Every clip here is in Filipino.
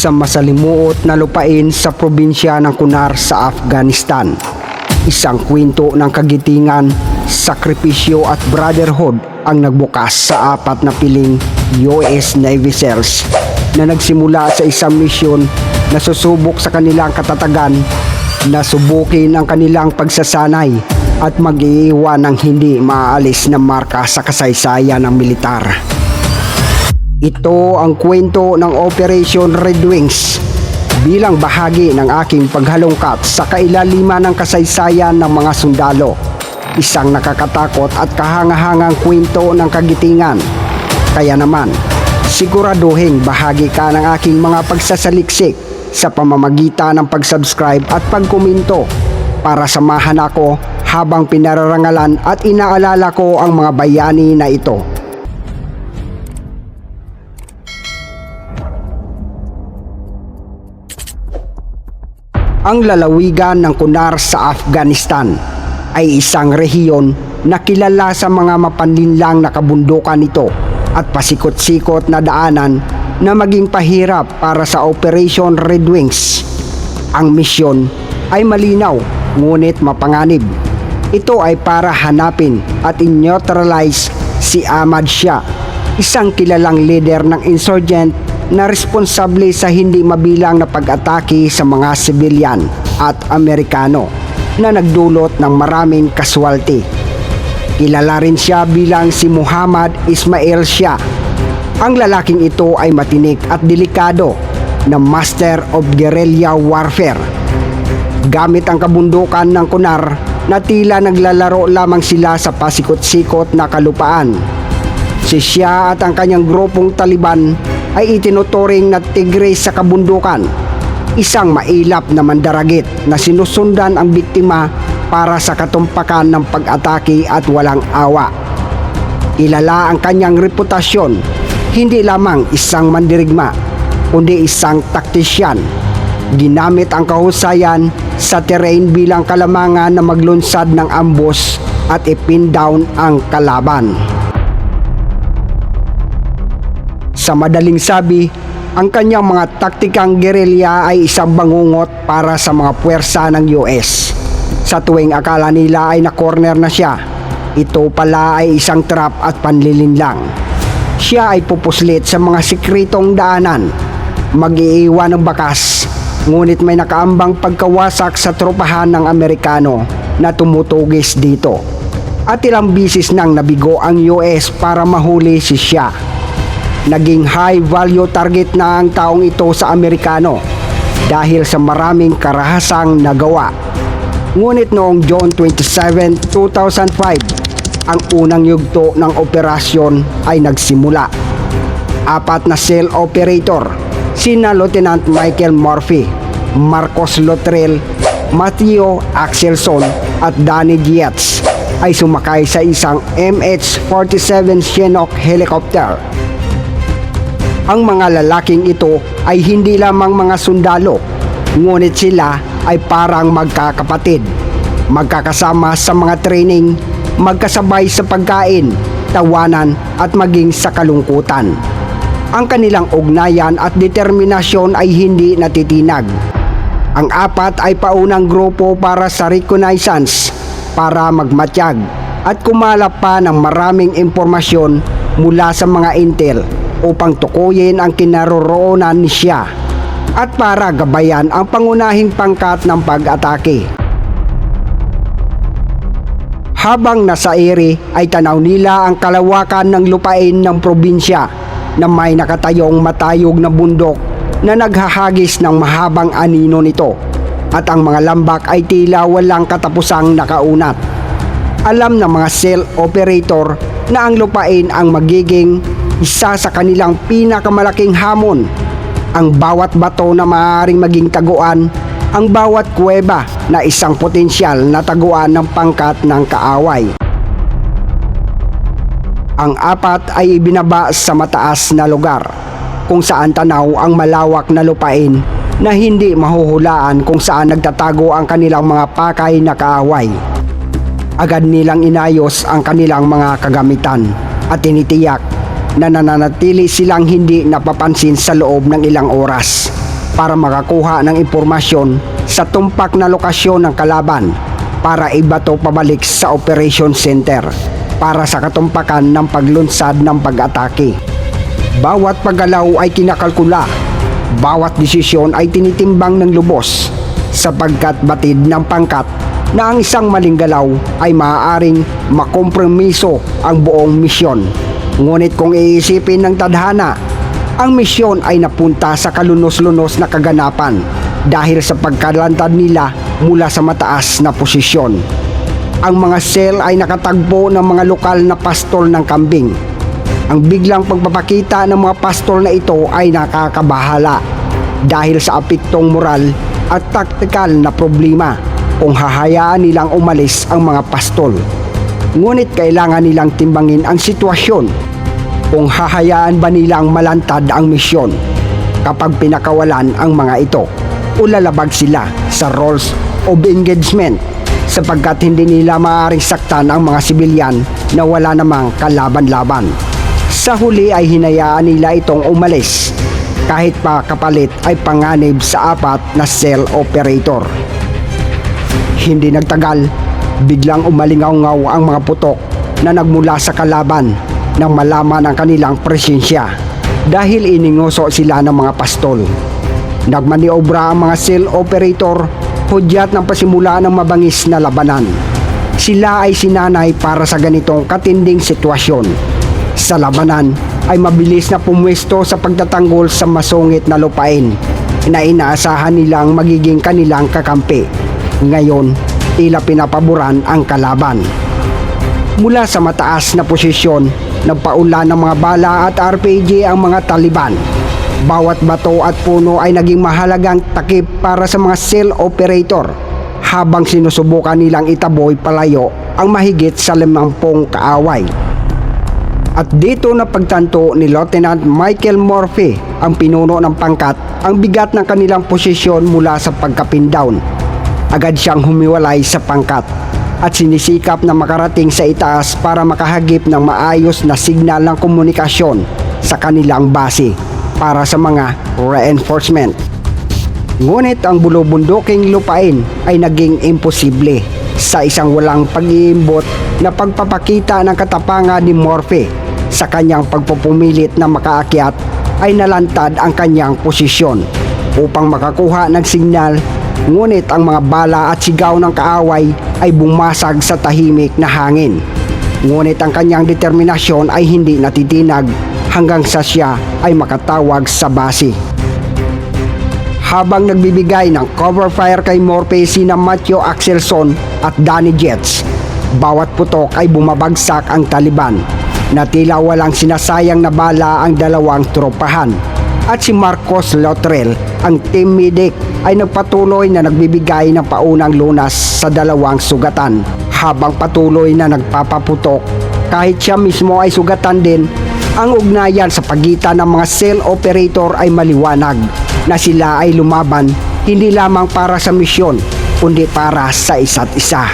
sa masalimuot na lupain sa probinsya ng Kunar sa Afghanistan. Isang kwento ng kagitingan, sakripisyo at brotherhood ang nagbukas sa apat na piling US Navy SEALs na nagsimula sa isang misyon na susubok sa kanilang katatagan na subukin ang kanilang pagsasanay at mag-iiwan ng hindi maaalis na marka sa kasaysayan ng militar. Ito ang kwento ng Operation Red Wings bilang bahagi ng aking paghalongkat sa kailaliman ng kasaysayan ng mga sundalo. Isang nakakatakot at kahangahangang kwento ng kagitingan. Kaya naman, siguraduhin bahagi ka ng aking mga pagsasaliksik sa pamamagitan ng pag-subscribe at pagkomento para samahan ako habang pinararangalan at inaalala ko ang mga bayani na ito. Ang lalawigan ng Kunar sa Afghanistan ay isang rehiyon na kilala sa mga mapanlinlang na kabundukan nito at pasikot-sikot na daanan na maging pahirap para sa Operation Red Wings. Ang misyon ay malinaw ngunit mapanganib. Ito ay para hanapin at in-neutralize si Ahmad Shah, isang kilalang leader ng insurgent na responsable sa hindi mabilang na pag-atake sa mga sibilyan at Amerikano na nagdulot ng maraming kaswalti. Kilala rin siya bilang si Muhammad Ismail Shah. Ang lalaking ito ay matinik at delikado na master of guerrilla warfare. Gamit ang kabundukan ng kunar na tila naglalaro lamang sila sa pasikot-sikot na kalupaan. Si Shah at ang kanyang grupong Taliban ay itinuturing na tigre sa kabundukan. Isang mailap na mandaragit na sinusundan ang biktima para sa katumpakan ng pag-atake at walang awa. Kilala ang kanyang reputasyon, hindi lamang isang mandirigma, kundi isang taktisyan. Ginamit ang kahusayan sa terrain bilang kalamangan na maglunsad ng ambos at ipin down ang kalaban. Sa madaling sabi, ang kanyang mga taktikang gerilya ay isang bangungot para sa mga puwersa ng US. Sa tuwing akala nila ay na-corner na siya, ito pala ay isang trap at panlilinlang. Siya ay pupuslit sa mga sikritong daanan, mag-iiwan ng bakas, ngunit may nakaambang pagkawasak sa tropahan ng Amerikano na tumutugis dito. At ilang bisis nang nabigo ang US para mahuli si siya. Naging high value target na ang taong ito sa Amerikano dahil sa maraming karahasang nagawa. Ngunit noong June 27, 2005, ang unang yugto ng operasyon ay nagsimula. Apat na cell operator, sina Lieutenant Michael Murphy, Marcos Luttrell, Matthew Axelson at Danny Dietz ay sumakay sa isang MH-47 Chinook helicopter ang mga lalaking ito ay hindi lamang mga sundalo, ngunit sila ay parang magkakapatid. Magkakasama sa mga training, magkasabay sa pagkain, tawanan at maging sa kalungkutan. Ang kanilang ugnayan at determinasyon ay hindi natitinag. Ang apat ay paunang grupo para sa reconnaissance para magmatyag at kumalap pa ng maraming impormasyon mula sa mga intel upang tukuyin ang kinaroroonan siya at para gabayan ang pangunahing pangkat ng pag-atake. Habang nasa ere ay tanaw nila ang kalawakan ng lupain ng probinsya na may nakatayong matayog na bundok na naghahagis ng mahabang anino nito at ang mga lambak ay tila walang katapusang nakaunat. Alam ng mga cell operator na ang lupain ang magiging isa sa kanilang pinakamalaking hamon. Ang bawat bato na maaaring maging taguan, ang bawat kuweba na isang potensyal na taguan ng pangkat ng kaaway. Ang apat ay ibinaba sa mataas na lugar kung saan tanaw ang malawak na lupain na hindi mahuhulaan kung saan nagtatago ang kanilang mga pakay na kaaway. Agad nilang inayos ang kanilang mga kagamitan at tinitiyak na nananatili silang hindi napapansin sa loob ng ilang oras. para makakuha ng impormasyon sa tumpak na lokasyon ng kalaban para ibato pabalik sa operation center para sa katumpakan ng paglunsad ng pag-atake. Bawat paggalaw ay kinakalkula, bawat desisyon ay tinitimbang ng lubos sapagkat batid ng pangkat na ang isang maling galaw ay maaaring makompromiso ang buong misyon. Ngunit kung iisipin ng tadhana, ang misyon ay napunta sa kalunos-lunos na kaganapan dahil sa pagkalantad nila mula sa mataas na posisyon. Ang mga sel ay nakatagpo ng mga lokal na pastol ng kambing. Ang biglang pagpapakita ng mga pastol na ito ay nakakabahala dahil sa apiktong moral at taktikal na problema kung hahayaan nilang umalis ang mga pastol. Ngunit kailangan nilang timbangin ang sitwasyon kung hahayaan ba nilang malantad ang misyon kapag pinakawalan ang mga ito o lalabag sila sa roles of engagement sapagkat hindi nila maaaring saktan ang mga sibilyan na wala namang kalaban-laban. Sa huli ay hinayaan nila itong umalis kahit pa kapalit ay panganib sa apat na cell operator. Hindi nagtagal, biglang umalingaw-ngaw ang mga putok na nagmula sa kalaban nang malaman ang kanilang presensya dahil ininguso sila ng mga pastol. Nagmaniobra ang mga cell operator hudyat ng pasimula ng mabangis na labanan. Sila ay sinanay para sa ganitong katinding sitwasyon. Sa labanan ay mabilis na pumwesto sa pagtatanggol sa masungit na lupain na inaasahan nilang magiging kanilang kakampi. Ngayon, tila pinapaboran ang kalaban. Mula sa mataas na posisyon, nagpaulan ng mga bala at RPG ang mga Taliban. Bawat bato at puno ay naging mahalagang takip para sa mga cell operator habang sinusubukan nilang itaboy palayo ang mahigit sa limampung kaaway. At dito na pagtanto ni Lieutenant Michael Murphy ang pinuno ng pangkat ang bigat ng kanilang posisyon mula sa pagkapin down. Agad siyang humiwalay sa pangkat at sinisikap na makarating sa itaas para makahagip ng maayos na signal ng komunikasyon sa kanilang base para sa mga reinforcement. Ngunit ang bulubunduking lupain ay naging imposible sa isang walang pag-iimbot na pagpapakita ng katapangan ni Morphe sa kanyang pagpupumilit na makaakyat ay nalantad ang kanyang posisyon upang makakuha ng signal ngunit ang mga bala at sigaw ng kaaway ay bumasag sa tahimik na hangin. Ngunit ang kanyang determinasyon ay hindi natitinag hanggang sa siya ay makatawag sa base habang nagbibigay ng cover fire kay Morphe sina Matthew Axelson at Danny Jets. Bawat putok ay bumabagsak ang Taliban na tila walang sinasayang na bala ang dalawang tropahan. At si Marcos Lotrel, ang team medic, ay nagpatuloy na nagbibigay ng paunang lunas sa dalawang sugatan habang patuloy na nagpapaputok. Kahit siya mismo ay sugatan din, ang ugnayan sa pagitan ng mga cell operator ay maliwanag na sila ay lumaban hindi lamang para sa misyon kundi para sa isa't isa.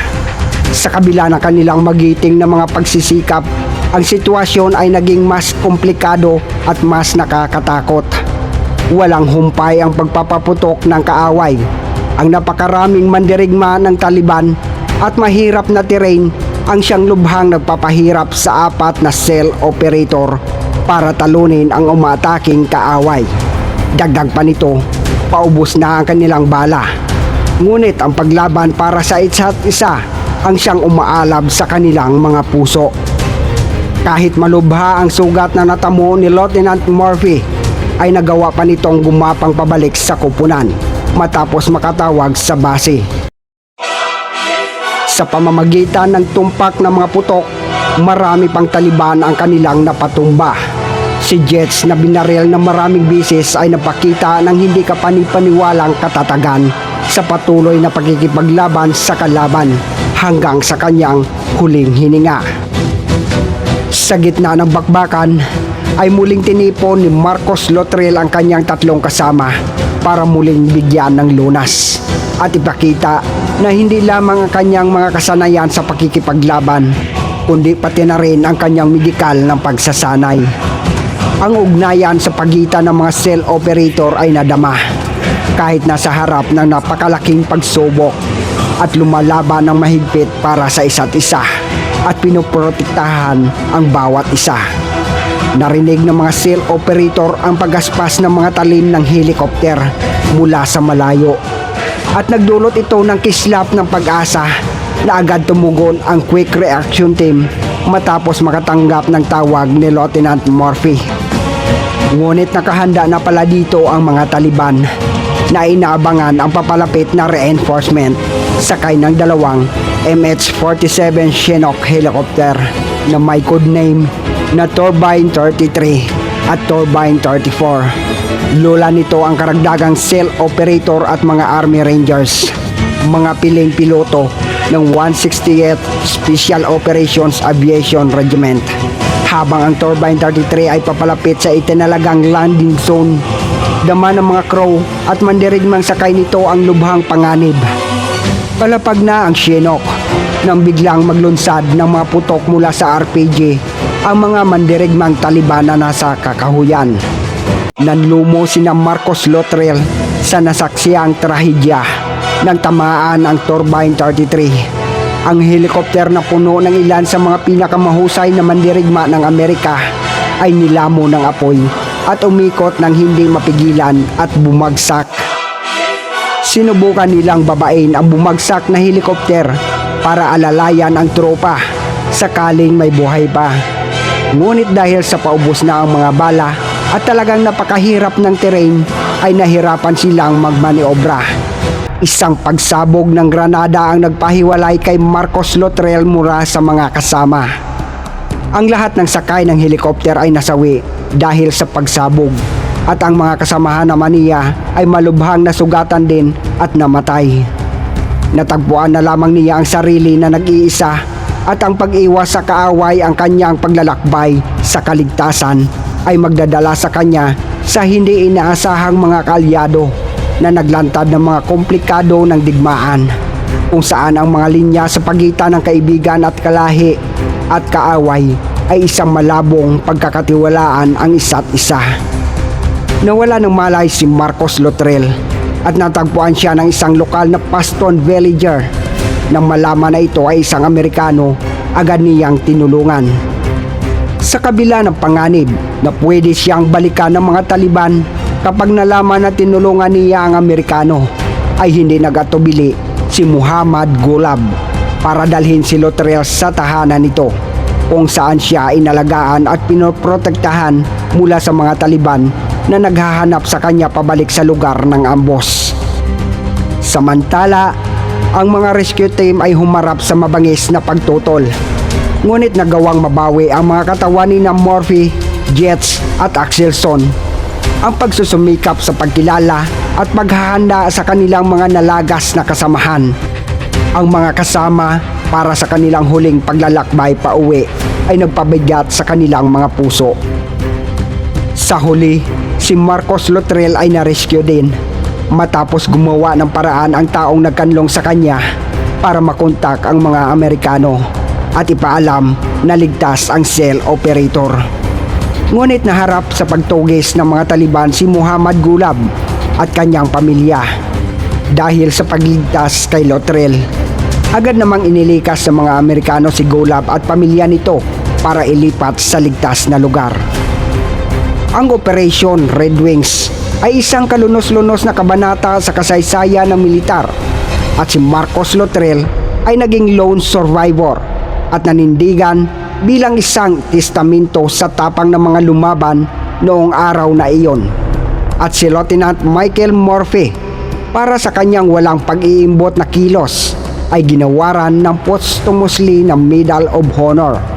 Sa kabila ng kanilang magiting na mga pagsisikap, ang sitwasyon ay naging mas komplikado at mas nakakatakot. Walang humpay ang pagpapaputok ng kaaway. Ang napakaraming mandirigma ng Taliban at mahirap na terrain ang siyang lubhang nagpapahirap sa apat na cell operator para talunin ang umataking kaaway. Dagdag pa nito, paubos na ang kanilang bala. Ngunit ang paglaban para sa isa't isa ang siyang umaalab sa kanilang mga puso. Kahit malubha ang sugat na natamo ni Lieutenant Murphy, ay nagawa pa nitong gumapang pabalik sa kupunan matapos makatawag sa base. Sa pamamagitan ng tumpak ng mga putok, marami pang Taliban ang kanilang napatumba. Si Jets na binaril ng maraming bisis ay napakita ng hindi kapanipaniwalang katatagan sa patuloy na pagkikipaglaban sa kalaban hanggang sa kanyang huling hininga. Sa gitna ng bakbakan ay muling tinipon ni Marcos Lotrel ang kanyang tatlong kasama para muling bigyan ng lunas at ipakita na hindi lamang ang kanyang mga kasanayan sa pakikipaglaban kundi pati na rin ang kanyang medikal ng pagsasanay. Ang ugnayan sa pagitan ng mga cell operator ay nadama kahit nasa harap ng napakalaking pagsubok at lumalaban ng mahigpit para sa isa't isa at pinoprotektahan ang bawat isa. Narinig ng mga SEAL operator ang pagaspas ng mga talim ng helicopter mula sa malayo at nagdulot ito ng kislap ng pag-asa na agad tumugon ang quick reaction team matapos makatanggap ng tawag ni Lieutenant Murphy. Ngunit nakahanda na pala dito ang mga Taliban na inaabangan ang papalapit na reinforcement sakay ng dalawang MH-47 Chinook helicopter na may codename na Turbine 33 at Turbine 34. Lula nito ang karagdagang cell operator at mga Army Rangers, mga piling piloto ng 168th Special Operations Aviation Regiment. Habang ang Turbine 33 ay papalapit sa itinalagang landing zone, dama ng mga crew at mandirigmang sakay nito ang lubhang panganib. Palapag na ang Chinook nang biglang maglunsad ng mga putok mula sa RPG ang mga mandirigmang Taliban na nasa kakahuyan. Nanlumo sina Marcos Lottrell sa nasaksiang trahedya nang tamaan ang Turbine 33. Ang helikopter na puno ng ilan sa mga pinakamahusay na mandirigma ng Amerika ay nilamo ng apoy at umikot ng hindi mapigilan at bumagsak. Sinubukan nilang babain ang bumagsak na helikopter para alalayan ang tropa sakaling may buhay pa. Ngunit dahil sa paubos na ang mga bala at talagang napakahirap ng terrain ay nahirapan silang magmaniobra. Isang pagsabog ng granada ang nagpahiwalay kay Marcos Lottrell mula sa mga kasama. Ang lahat ng sakay ng helikopter ay nasawi dahil sa pagsabog at ang mga kasamahan naman niya ay malubhang nasugatan din at namatay. Natagpuan na lamang niya ang sarili na nag-iisa at ang pag-iwas sa kaaway ang kanyang paglalakbay sa kaligtasan ay magdadala sa kanya sa hindi inaasahang mga kaalyado na naglantad ng mga komplikado ng digmaan kung saan ang mga linya sa pagitan ng kaibigan at kalahi at kaaway ay isang malabong pagkakatiwalaan ang isa't isa. Nawala ng malay si Marcos Lottrell at natagpuan siya ng isang lokal na Paston villager. Nang malaman na ito ay isang Amerikano, agad niyang tinulungan. Sa kabila ng panganib na pwede siyang balikan ng mga Taliban kapag nalaman na tinulungan niya ang Amerikano, ay hindi nagatubili si Muhammad Gulab para dalhin si Lottrell sa tahanan nito kung saan siya inalagaan at pinoprotektahan mula sa mga Taliban na naghahanap sa kanya pabalik sa lugar ng ambos. Samantala, ang mga rescue team ay humarap sa mabangis na pagtutol. Ngunit nagawang mabawi ang mga katawan ni na Murphy, Jets at Axelson. Ang pagsusumikap sa pagkilala at paghahanda sa kanilang mga nalagas na kasamahan. Ang mga kasama para sa kanilang huling paglalakbay pa uwi ay nagpabigat sa kanilang mga puso. Sa huli, si Marcos Lottrell ay na-rescue din matapos gumawa ng paraan ang taong nagkanlong sa kanya para makontak ang mga Amerikano at ipaalam na ligtas ang cell operator. Ngunit naharap sa pagtugis ng mga Taliban si Muhammad Gulab at kanyang pamilya dahil sa pagligtas kay Lottrell. Agad namang inilikas sa mga Amerikano si Gulab at pamilya nito para ilipat sa ligtas na lugar. Ang Operation Red Wings ay isang kalunos-lunos na kabanata sa kasaysayan ng militar at si Marcos Lottrell ay naging lone survivor at nanindigan bilang isang testamento sa tapang ng mga lumaban noong araw na iyon. At si Lieutenant Michael Murphy para sa kanyang walang pag-iimbot na kilos ay ginawaran ng posthumously na Medal of Honor.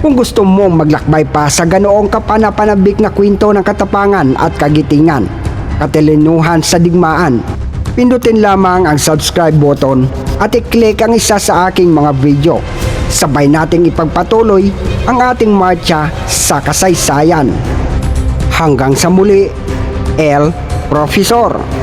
Kung gusto mong maglakbay pa sa ganoong kapanapanabik na kwento ng katapangan at kagitingan, katilinuhan sa digmaan, pindutin lamang ang subscribe button at i-click ang isa sa aking mga video. Sabay nating ipagpatuloy ang ating marcha sa kasaysayan. Hanggang sa muli, El Profesor.